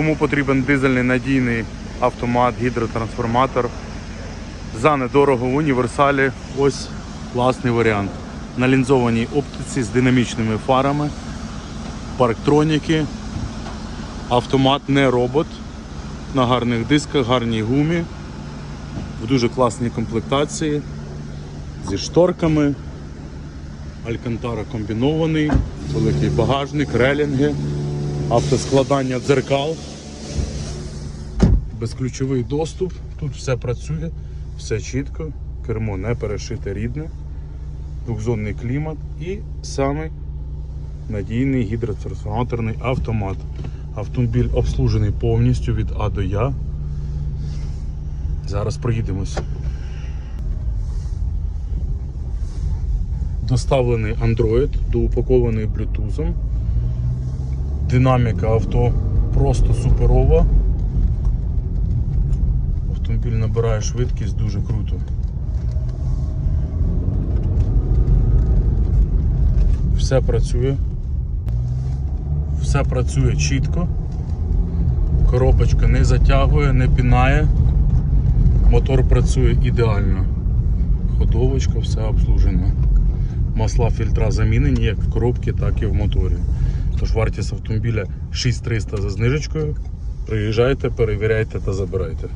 Кому потрібен дизельний надійний автомат, гідротрансформатор? За недорого в універсалі. Ось класний варіант. На лінзованій оптиці з динамічними фарами, парктроніки, автомат не робот, на гарних дисках, гарній гумі, в дуже класній комплектації, зі шторками, Алькантара комбінований, великий багажник, релінги, автоскладання дзеркал, безключовий доступ. Тут все працює, все чітко, кермо не перешите рідне, двохзонний клімат і самий надійний гідротрансформаторний автомат. Автомобіль обслужений повністю від А до Я. Зараз проїдемось. Доставлений Android, доупакований Bluetooth. Динаміка авто просто суперова. Автомобіль набирає швидкість дуже круто. Все працює. Все працює чітко. Коробочка не затягує, не пінає. Мотор працює ідеально. Ходовочка, все обслужено. Масла фільтра замінені як в коробці, так і в моторі. Тож вартість автомобіля 6300 за знижечкою. Приїжджайте, перевіряйте та забирайте.